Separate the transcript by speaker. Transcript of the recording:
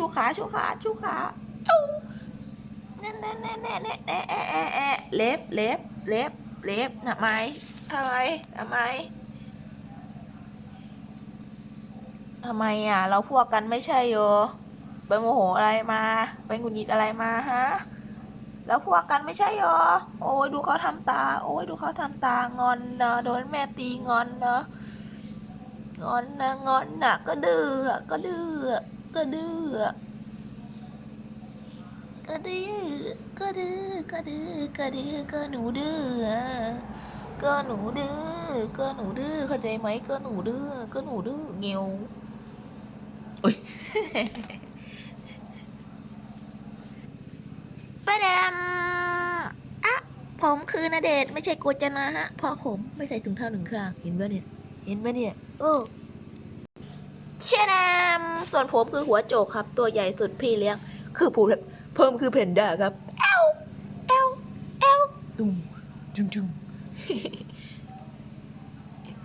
Speaker 1: ชูขาชูขาชูขาเอ้าแน่แน่แน่แน่แน่แน่แอะแอะแอะเล็บเล็บเล็บเล็บทำไมทำไมทำไมทำไมอะ เราพวกกันไม่ใช่โยไปโมโหอะไรมาไปหงุดหงิดอะไรมาฮะแล้วพวกกันไม่ใช่หรอโอ้ยดูเขาทำตา โอ้ยดูเขาทำตางอนนะโดนแม่ตีงอนนะงอนนะงอนนะก็ดื้อก็ดื้อ ก็ดื้ออะก็ดื้อก็ดื้อก็ดื้อก็ดื้อก็หนูดื้ออะก็หนูดื้อก็หนูดื้อเข้าใจไหมก็หนูดื้อก็หนูดื้อเงียวโอ้ยประเดำอะผมคือนาเดชไม่ใช่โกจนะฮะเพราะผมไม่ใส่ถุงเท้าหนึ่งข้างเห็นไหมเนี่ย เห็นไหมเนี่ย โอ้ เชนมส่วนผมคือหัวโจกครับ ตัวใหญ่สุดพี่เลี้ยง คือผู้เพิ่มคือเพนด้าครับ เอลเอลเอลตุ้มจุงจุง